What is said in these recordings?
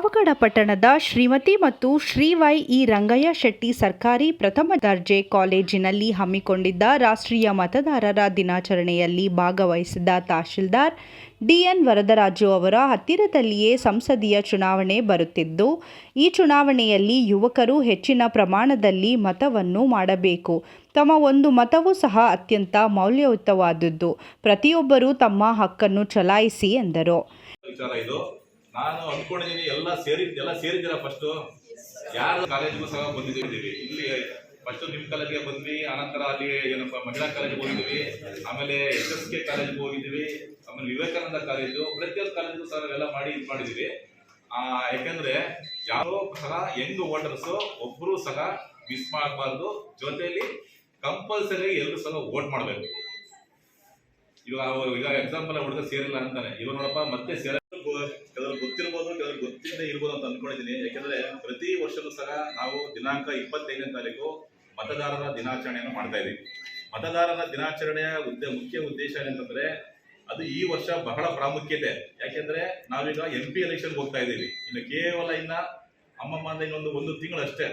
ಪಾವಗಡ ಪಟ್ಟಣದ ಶ್ರೀಮತಿ ಮತ್ತು Shri Y E Rangayya Shetty ಸರ್ಕಾರಿ ಪ್ರಥಮ ದರ್ಜೆ ಕಾಲೇಜಿನಲ್ಲಿ ಹಮ್ಮಿಕೊಂಡಿದ್ದ ರಾಷ್ಟ್ರೀಯ ಮತದಾರರ ದಿನಾಚರಣೆಯಲ್ಲಿ ಭಾಗವಹಿಸಿದ್ದ ತಹಶೀಲ್ದಾರ್ ಡಿಎನ್ ವರದರಾಜು ಅವರ ಹತ್ತಿರದಲ್ಲಿಯೇ ಸಂಸದೀಯ ಚುನಾವಣೆ ಬರುತ್ತಿದ್ದು, ಈ ಚುನಾವಣೆಯಲ್ಲಿ ಯುವಕರು ಹೆಚ್ಚಿನ ಪ್ರಮಾಣದಲ್ಲಿ ಮತವನ್ನು ಮಾಡಬೇಕು. ತಮ್ಮ ಒಂದು ಮತವೂ ಸಹ ಅತ್ಯಂತ ಮೌಲ್ಯಯುತವಾದದ್ದು. ಪ್ರತಿಯೊಬ್ಬರೂ ತಮ್ಮ ಹಕ್ಕನ್ನು ಚಲಾಯಿಸಿ ಎಂದರು. ನಾನು ಅನ್ಕೊಂಡಿದ್ದೀನಿ ಎಲ್ಲ ಸೇರಿ ಎಲ್ಲ ಸೇರಿದ್ದೀರ ಫಸ್ಟ್ ಯಾರು ಕಾಲೇಜಿಗೂ ಸಹ ಬಂದಿದ್ದೀವಿ ಇಲ್ಲಿ ಫಸ್ಟ್ ನಿಮ್ಮ ಕಾಲೇಜಿಗೆ ಬಂದ್ವಿ, ಆನಂತರ ಅಲ್ಲಿ ಏನಪ್ಪ, ಮಹಿಳಾ ಕಾಲೇಜಿಗೆ ಹೋಗಿದ್ವಿ, ಆಮೇಲೆ ಎಸ್ ಎಸ್ ಕೆ ಕಾಲೇಜಿಗೆ ಹೋಗಿದ್ವಿ, ಆಮೇಲೆ ವಿವೇಕಾನಂದ ಕಾಲೇಜು ಪ್ರತಿಯೊಂದು ಕಾಲೇಜು ಸಹ ಎಲ್ಲ ಮಾಡಿ ಇದು ಮಾಡಿದ್ದೀವಿ ಯಾಕಂದ್ರೆ ಯಾರೋ ಸಹ ಯಂಗ್ ವೋಟರ್ಸ್ ಒಬ್ಬರು ಸಹ ಮಿಸ್ ಮಾಡಬಾರ್ದು. ಜೊತೆಯಲ್ಲಿ ಕಂಪಲ್ಸರಿ ಎಲ್ಲರೂ ಸಹ ವೋಟ್ ಮಾಡಬೇಕು. ಇವಾಗ ಈಗ ಎಕ್ಸಾಂಪಲ್ ಹುಡುಗ ಸೇರಿಲ್ಲ ಅಂತಾನೆ. ಇವಾಗ ನೋಡಪ್ಪ ಮತ್ತೆ ಸೇರ ಗೊತ್ತಿಲ್ಲದೆ ಇರ್ಬೋದು ಅಂತ ಅನ್ಕೊಂಡಿದ್ದೀನಿ ಯಾಕೆಂದ್ರೆ ಪ್ರತಿ ವರ್ಷವೂ ಸಹ ನಾವು ದಿನಾಂಕ ಇಪ್ಪತ್ತೈದನೇ ತಾರೀಕು ಮತದಾರರ ದಿನಾಚರಣೆಯನ್ನು ಮಾಡ್ತಾ ಇದ್ದೀವಿ. ಮತದಾರರ ದಿನಾಚರಣೆಯ ಉದ್ದ, ಮುಖ್ಯ ಉದ್ದೇಶ ಏನಂತಂದ್ರೆ ಅದು ಈ ವರ್ಷ ಬಹಳ ಪ್ರಾಮುಖ್ಯತೆ. ಯಾಕೆಂದ್ರೆ ನಾವೀಗ ಎಂ ಪಿ ಎಲೆಕ್ಷನ್ ಹೋಗ್ತಾ ಇದ್ದೀವಿ. ಇನ್ನು ಕೇವಲ ಇನ್ನ ಅಮ್ಮಮ್ಮ ಅಂದ್ರೆ ಇನ್ನೊಂದು ಒಂದು ತಿಂಗಳಷ್ಟೇ.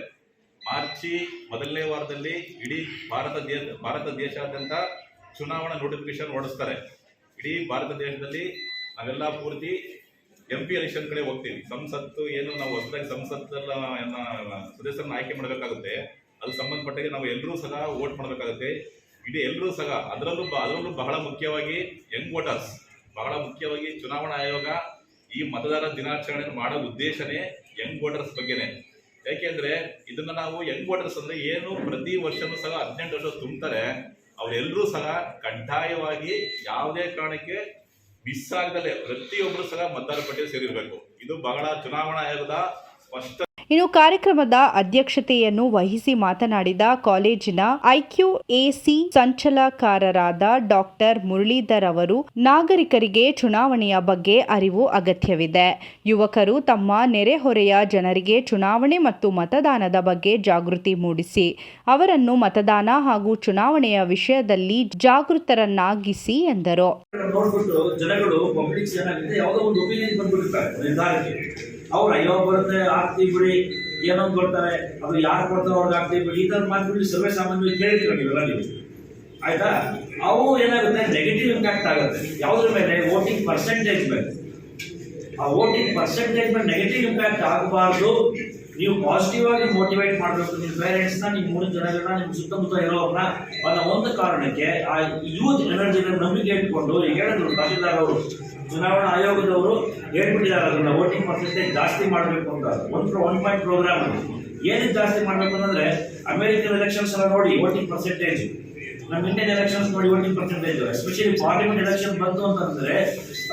ಮಾರ್ಚ್ ಮಾರ್ಚಿ ಮೊದಲನೇ ವಾರದಲ್ಲಿ ಇಡೀ ಭಾರತ ದೇಶ, ಭಾರತ ದೇಶಾದ್ಯಂತ ಚುನಾವಣಾ ನೋಟಿಫಿಕೇಶನ್ ಹೊರಡಿಸ್ತಾರೆ. ಇಡೀ ಭಾರತ ದೇಶದಲ್ಲಿ ನಾವೆಲ್ಲ ಪೂರ್ತಿ ಎಂ ಪಿ ಎಲೆಕ್ಷನ್ ಕಡೆ ಹೋಗ್ತೀವಿ. ಸಂಸತ್ತು ಏನು ನಾವು ಹೊಸದಾಗಿ ಏನ ಸದಸ್ಯರನ್ನ ಆಯ್ಕೆ ಮಾಡಬೇಕಾಗುತ್ತೆ. ಅದು ಸಂಬಂಧಪಟ್ಟಾಗೆ ನಾವು ಎಲ್ಲರೂ ಸಹ ವೋಟ್ ಮಾಡಬೇಕಾಗುತ್ತೆ. ಇಡೀ ಎಲ್ಲರೂ ಸಹ ಅದರಲ್ಲೂ ಅದರಲ್ಲೂ ಬಹಳ ಮುಖ್ಯವಾಗಿ ಯಂಗ್ ವೋಟರ್ಸ್ ಬಹಳ ಮುಖ್ಯವಾಗಿ ಚುನಾವಣಾ ಆಯೋಗ ಈ ಮತದಾರ ದಿನಾಚರಣೆ ಮಾಡೋ ಉದ್ದೇಶನೇ ಯಂಗ್ ವೋಟರ್ಸ್ ಬಗ್ಗೆನೇ. ಯಾಕೆಂದ್ರೆ ಇದನ್ನ ನಾವು ಯಂಗ್ ವೋಟರ್ಸ್ ಅಂದ್ರೆ ಏನು ಪ್ರತಿ ವರ್ಷನೂ ಸಹ ಹದಿನೆಂಟು ವರ್ಷ ತುಂಬ್ತಾರೆ. ಅವರೆಲ್ಲರೂ ಸಹ ಕಡ್ಡಾಯವಾಗಿ ಯಾವುದೇ ಕಾರಣಕ್ಕೆ ಮಿಸ್ ಆಗದಲ್ಲೇ ಪ್ರತಿಯೊಬ್ಬರು ಸಹ ಮತದಾರ ಪಟ್ಟಿಯಲ್ಲಿ ಸೇರಿರಬೇಕು. ಇದು ಬಹಳ ಚುನಾವಣಾ ಆಯೋಗದ ಸ್ಪಷ್ಟ ಇನ್ನು ಕಾರ್ಯಕ್ರಮದ ಅಧ್ಯಕ್ಷತೆಯನ್ನು ವಹಿಸಿ ಮಾತನಾಡಿದ ಕಾಲೇಜಿನ ಐಕ್ಯುಎಸಿ ಸಂಚಲಕಾರರಾದ ಡಾಕ್ಟರ್ ಮುರಳೀಧರ್ ಅವರು, ನಾಗರಿಕರಿಗೆ ಚುನಾವಣೆಯ ಬಗ್ಗೆ ಅರಿವು ಅಗತ್ಯವಿದೆ. ಯುವಕರು ತಮ್ಮ ನೆರೆಹೊರೆಯ ಜನರಿಗೆ ಚುನಾವಣೆ ಮತ್ತು ಮತದಾನದ ಬಗ್ಗೆ ಜಾಗೃತಿ ಮೂಡಿಸಿ, ಅವರನ್ನು ಮತದಾನ ಹಾಗೂ ಚುನಾವಣೆಯ ವಿಷಯದಲ್ಲಿ ಜಾಗೃತರನ್ನಾಗಿಸಿ ಎಂದರು. ಅವ್ರು ಅಯ್ಯೋ ಬರುತ್ತೆ ಆಗ್ತೀವಿ ಬಿಡಿ, ಏನೋ ಬರ್ತಾರೆ ಕೊಡ್ತಾರೆ, ಅದು ಯಾರು ಕೊಡ್ತಾರೋ ಅವ್ರಿಗೆ ಆಗ್ತೀವಿ ಬಿಡಿ. ಈ ಥರ ಮಾತುಗಳು ಸರ್ವೇ ಸಾಮಾನ್ಯವಾಗಿ ಕೇಳಿದ್ರೆ ನೀವೆಲ್ಲ ನೀವು ಆಯ್ತಾ? ಅವು ಏನಾಗುತ್ತೆ ನೆಗೆಟಿವ್ ಇಂಪ್ಯಾಕ್ಟ್ ಆಗುತ್ತೆ. ಯಾವುದ್ರ ಮೇಲೆ? ವೋಟಿಂಗ್ ಪರ್ಸೆಂಟೇಜ್ ಮೇಲೆ. ಆ ವೋಟಿಂಗ್ ಪರ್ಸೆಂಟೇಜ್ ಮೇಲೆ ನೆಗೆಟಿವ್ ಇಂಪ್ಯಾಕ್ಟ್ ಆಗಬಾರ್ದು. ನೀವು ಪಾಸಿಟಿವ್ ಆಗಿ ಮೋಟಿವೇಟ್ ಮಾಡಬೇಕು. ನಿಮ್ಮ ಪೇರೆಂಟ್ಸ್ನ ನಿಮ್ಮ ಮೂರು ಜನಗಳನ್ನ, ನಿಮ್ಮ ಸುತ್ತಮುತ್ತ ಇರೋರನ್ನ ಅನ್ನೋ ಒಂದು ಕಾರಣಕ್ಕೆ ಆ ಯೂತ್ ಎನರ್ಜಿನ ನಂಬಿಕೆ ಇಟ್ಕೊಂಡು, ಈಗ ಹೇಳಿದ್ರು ತಹಸೀಲ್ದಾರ್ ಅವರು ಚುನಾವಣಾ ಆಯೋಗದವರು ಹೇಳ್ಬಿಟ್ಟಿದ್ದಾರೆ, ಅದನ್ನು ವೋಟಿಂಗ್ ಪರ್ಸೆಂಟೇಜ್ ಜಾಸ್ತಿ ಮಾಡಬೇಕು ಅಂತ. ಒನ್ ಒನ್ ಪಾಯಿಂಟ್ ಪ್ರೋಗ್ರಾಮ್ ಏನಕ್ಕೆ ಜಾಸ್ತಿ ಮಾಡಬೇಕು ಅಂತಂದ್ರೆ ಅಮೆರಿಕನ್ ಎಲೆಕ್ಷನ್ಸ್ ಎಲ್ಲ ನೋಡಿ ವೋಟಿಂಗ್ ಪರ್ಸೆಂಟೇಜ್ ನಮ್ಮ ಇಂಡಿಯನ್ ಎಲೆಕ್ಷನ್ಸ್ ನೋಡಿ voting percentage especially parliament election ಬಂತು ಅಂತಂದ್ರೆ,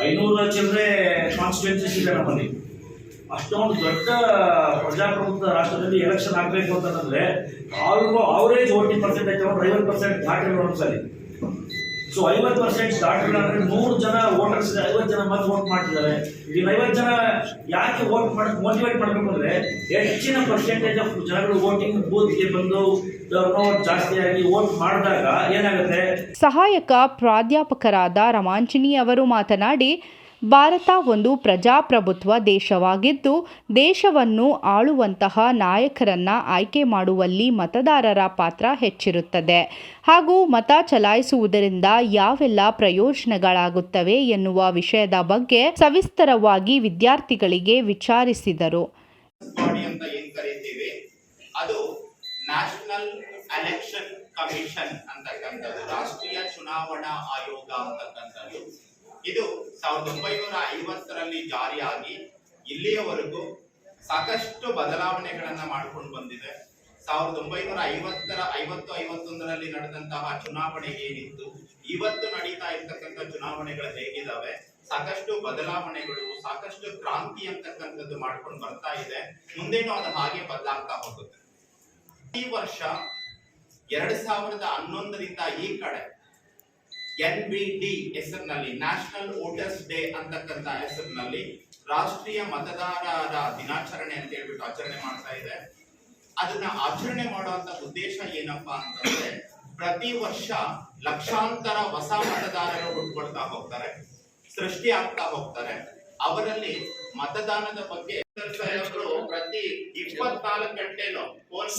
ಐನೂರು ಚಿಲ್ಲರೆ ಕಾನ್ಸ್ಟಿಟ್ಯೂನ್ಸೀಸ್ ಇದೆ ನಮ್ಮಲ್ಲಿ. ಅಷ್ಟೊಂದು ದೊಡ್ಡ ಪ್ರಜಾಪ್ರಭುತ್ವ ರಾಷ್ಟ್ರದಲ್ಲಿ ಎಲೆಕ್ಷನ್ ಆಗಬೇಕು ಅಂತಂದ್ರೆ, ಅವ್ರಿಗೂ ಅವರೇಜ್ ವೋಟಿಂಗ್ ಪರ್ಸೆಂಟೇಜ್ ಐವತ್ತು ಪರ್ಸೆಂಟ್ ದಾಟಿರೋ ಒಂದ್ಸಲಿ. ಸೊ ಐವತ್ತು ಪರ್ಸೆಂಟ್ ಸ್ಟಾರ್ಟ್ ಅಂದ್ರೆ ನೂರು ಜನ ವೋಟರ್ಸ್ ಐವತ್ತು ಜನ ಮತ್ತೆ ವೋಟ್ ಮಾಡ್ತಿದ್ದಾರೆ. ಇಲ್ಲಿ ಐವತ್ತು ಜನ ಯಾಕೆ ವೋಟ್ ಮಾಡ ಮೋಟಿವೇಟ್ ಮಾಡಬೇಕು ಅಂದ್ರೆ ಹೆಚ್ಚಿನ ಪರ್ಸೆಂಟೇಜ್ ಆಫ್ ಜನಗಳು ವೋಟಿಂಗ್ ಬೂತ್ಗೆ ಬಂದು ಟರ್ನ್ ಜಾಸ್ತಿ ಆಗಿ ವೋಟ್ ಮಾಡಿದಾಗ ಏನಾಗುತ್ತೆ? ಸಹಾಯಕ ಪ್ರಾಧ್ಯಾಪಕರಾದ ರಮಾಂಚಿನಿ ಅವರು ಮಾತನಾಡಿ ಭಾರತ ಒಂದು ಪ್ರಜಾಪ್ರಭುತ್ವ ದೇಶವಾಗಿದ್ದು, ದೇಶವನ್ನು ಆಳುವಂತಹ ನಾಯಕರನ್ನ ಆಯ್ಕೆ ಮಾಡುವಲ್ಲಿ ಮತದಾರರ ಪಾತ್ರ ಹೆಚ್ಚಿರುತ್ತದೆ. ಹಾಗೂ ಮತ ಚಲಾಯಿಸುವುದರಿಂದ ಯಾವೆಲ್ಲ ಪ್ರಯೋಜನಗಳಾಗುತ್ತವೆ ಎನ್ನುವ ವಿಷಯದ ಬಗ್ಗೆ ಸವಿಸ್ತರವಾಗಿ ವಿದ್ಯಾರ್ಥಿಗಳಿಗೆ ವಿಚಾರಿಸಿದರು. ಕಮಿಷನ್ ಅಂತಕ್ಕಂಥದ್ದು ರಾಷ್ಟ್ರೀಯ ಚುನಾವಣಾ ಆಯೋಗ ಅಂತಕ್ಕಂಥದ್ದು. ಇದು ಸಾವಿರದ ಒಂಬೈನೂರ ಐವತ್ತರಲ್ಲಿ ಜಾರಿಯಾಗಿ ಇಲ್ಲಿಯವರೆಗೂ ಸಾಕಷ್ಟು ಬದಲಾವಣೆಗಳನ್ನ ಮಾಡ್ಕೊಂಡು ಬಂದಿದೆ. ಸಾವಿರದ ಒಂಬೈನೂರ ಐವತ್ತರ, ಐವತ್ತು ಐವತ್ತೊಂದರಲ್ಲಿ ನಡೆದಂತಹ ಚುನಾವಣೆ ಏನಿತ್ತು, ಇವತ್ತು ನಡೀತಾ ಇರ್ತಕ್ಕಂಥ ಚುನಾವಣೆಗಳು ಹೇಗಿದಾವೆ, ಸಾಕಷ್ಟು ಬದಲಾವಣೆಗಳು, ಸಾಕಷ್ಟು ಕ್ರಾಂತಿ ಅಂತಕ್ಕಂಥದ್ದು ಮಾಡ್ಕೊಂಡು ಬರ್ತಾ ಇದೆ. ಮುಂದೇನು ಅದು ಹಾಗೆ ಬದಲಾಗ್ತಾ ಹೋಗುತ್ತೆ. ಈ ವರ್ಷ ಎರಡ್ ಸಾವಿರದ ಹನ್ನೊಂದರಿಂದ ಈ ಕಡೆ ಎನ್ ಬಿ ಡಿ ಹೆಸರಿನಲ್ಲಿ ನ್ಯಾಷನಲ್ ವೋಟರ್ಸ್ ಡೇ ಅಂತಕ್ಕಂಥ ಹೆಸರಿನಲ್ಲಿ ರಾಷ್ಟ್ರೀಯ ಮತದಾರರ ದಿನಾಚರಣೆ ಅಂತ ಹೇಳ್ಬಿಟ್ಟು ಆಚರಣೆ ಮಾಡ್ತಾ ಇದೆ. ಅದನ್ನ ಆಚರಣೆ ಮಾಡುವಂತ ಉದ್ದೇಶ ಏನಪ್ಪಾ ಅಂತಂದ್ರೆ, ಪ್ರತಿ ವರ್ಷ ಲಕ್ಷಾಂತರ ಹೊಸ ಮತದಾರರು ಹುಟ್ಕೊಳ್ತಾ ಹೋಗ್ತಾರೆ, ಸೃಷ್ಟಿ ಆಗ್ತಾ ಹೋಗ್ತಾರೆ. ಅವರಲ್ಲಿ ಮತದಾನದ ಬಗ್ಗೆ ಪ್ರತಿ ಇಪ್ಪತ್ನಾಲ್ಕು ಗಂಟೆನೂ ಫೋನ್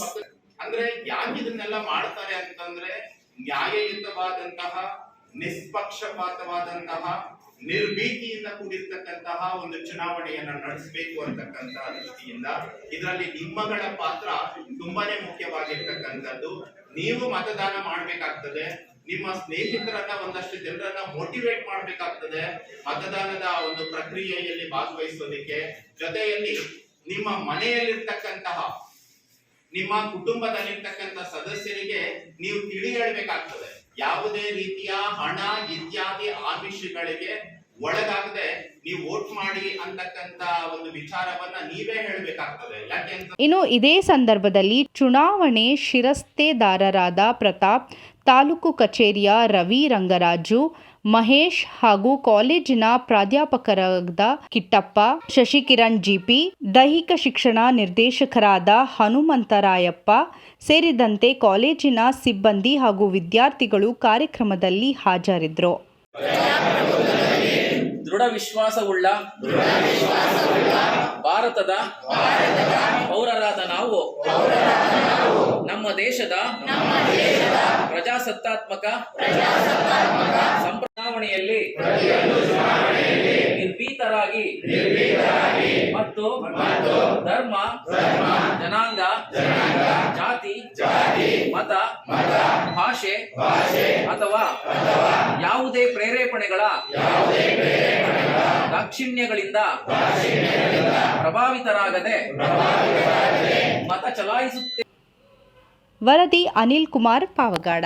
ಅಂದ್ರೆ ಯಾಕೆ ಇದನ್ನೆಲ್ಲ ಮಾಡ್ತಾರೆ ಅಂತಂದ್ರೆ ನ್ಯಾಯಯುತವಾದಂತಹ ನಿಷ್ಪಕ್ಷಪಾತವಾದಂತಹ, ನಿರ್ಭೀತಿಯಿಂದ ಕೂಡಿರ್ತಕ್ಕಂತಹ ಒಂದು ಚುನಾವಣೆಯನ್ನ ನಡೆಸಬೇಕು ಅಂತಕ್ಕಂತಹ ದೃಷ್ಟಿಯಿಂದ ಇದರಲ್ಲಿ ನಿಮ್ಮಗಳ ಪಾತ್ರ ತುಂಬಾನೇ ಮುಖ್ಯವಾಗಿರ್ತಕ್ಕಂಥದ್ದು. ನೀವು ಮತದಾನ ಮಾಡಬೇಕಾಗ್ತದೆ, ನಿಮ್ಮ ಸ್ನೇಹಿತರನ್ನ ಒಂದಷ್ಟು ಜನರನ್ನ ಮೋಟಿವೇಟ್ ಮಾಡಬೇಕಾಗ್ತದೆ. ಮತದಾನದ ಒಂದು ಪ್ರಕ್ರಿಯೆಯಲ್ಲಿ ಭಾಗವಹಿಸೋದಕ್ಕೆ. ಜೊತೆಯಲ್ಲಿ ನಿಮ್ಮ ಮನೆಯಲ್ಲಿರ್ತಕ್ಕಂತಹ, ನಿಮ್ಮ ಕುಟುಂಬದಲ್ಲಿರ್ತಕ್ಕಂಥ ಸದಸ್ಯರಿಗೆ ನೀವು ತಿಳಿ ಹೇಳ್ಬೇಕಾಗ್ತದೆ ಯಾವುದೇ ರೀತಿಯ ಹಣ, ಇತ್ಯಾದಿ ಆಮಿಷಗಳಿಗೆ ಒಳಗಾಗದೆ ನೀವು ವೋಟ್ ಮಾಡಿ ಅಂತಕ್ಕಂತ ಒಂದು ವಿಚಾರವನ್ನ ನೀವೇ ಹೇಳಬೇಕಾಗ್ತದೆ. ಇನ್ನು ಇದೇ ಸಂದರ್ಭದಲ್ಲಿ ಚುನಾವಣೆ ಶಿರಸ್ತೇದಾರರಾದ ಪ್ರತಾಪ್, ತಾಲೂಕು ಕಚೇರಿಯ ರವಿ ರಂಗರಾಜು ಮಹೇಶ್ ಹಾಗೂ ಕಾಲೇಜಿನ ಪ್ರಾಧ್ಯಾಪಕರಾದ ಕಿಟ್ಟಪ್ಪ, ಶಶಿಕಿರಣ್ ಜಿಪಿ ದೈಹಿಕ ಶಿಕ್ಷಣ ನಿರ್ದೇಶಕರಾದ ಹನುಮಂತರಾಯಪ್ಪ ಸೇರಿದಂತೆ ಕಾಲೇಜಿನ ಸಿಬ್ಬಂದಿ ಹಾಗೂ ವಿದ್ಯಾರ್ಥಿಗಳು ಕಾರ್ಯಕ್ರಮದಲ್ಲಿ ಹಾಜರಿದ್ದರು. ದೃಢ ವಿಶ್ವಾಸವುಳ್ಳ ಭಾರತದ ಪೌರರಾದ ನಾವು, ನಮ್ಮ ದೇಶದ ಪ್ರಜಾಸತ್ತಾತ್ಮಕ ಸಂಪ್ರದಾವಣೆಯಲ್ಲಿ ನಿರ್ಭೀತರಾಗಿ ಮತ್ತು ಧರ್ಮ, ಜನಾಂಗ, ಜಾತಿ, ಮತ, ಭಾಷೆ ಅಥವಾ ಯಾವುದೇ ಪ್ರೇರೇಪಣೆಗಳ ದಾಕ್ಷಿಣ್ಯಗಳಿಂದ ಪ್ರಭಾವಿತರಾಗದೆ ಮತ ಚಲಾಯಿಸುತ್ತೆ ವರದಿ ಅನಿಲ್ ಕುಮಾರ್ ಪಾವಗಾಡ.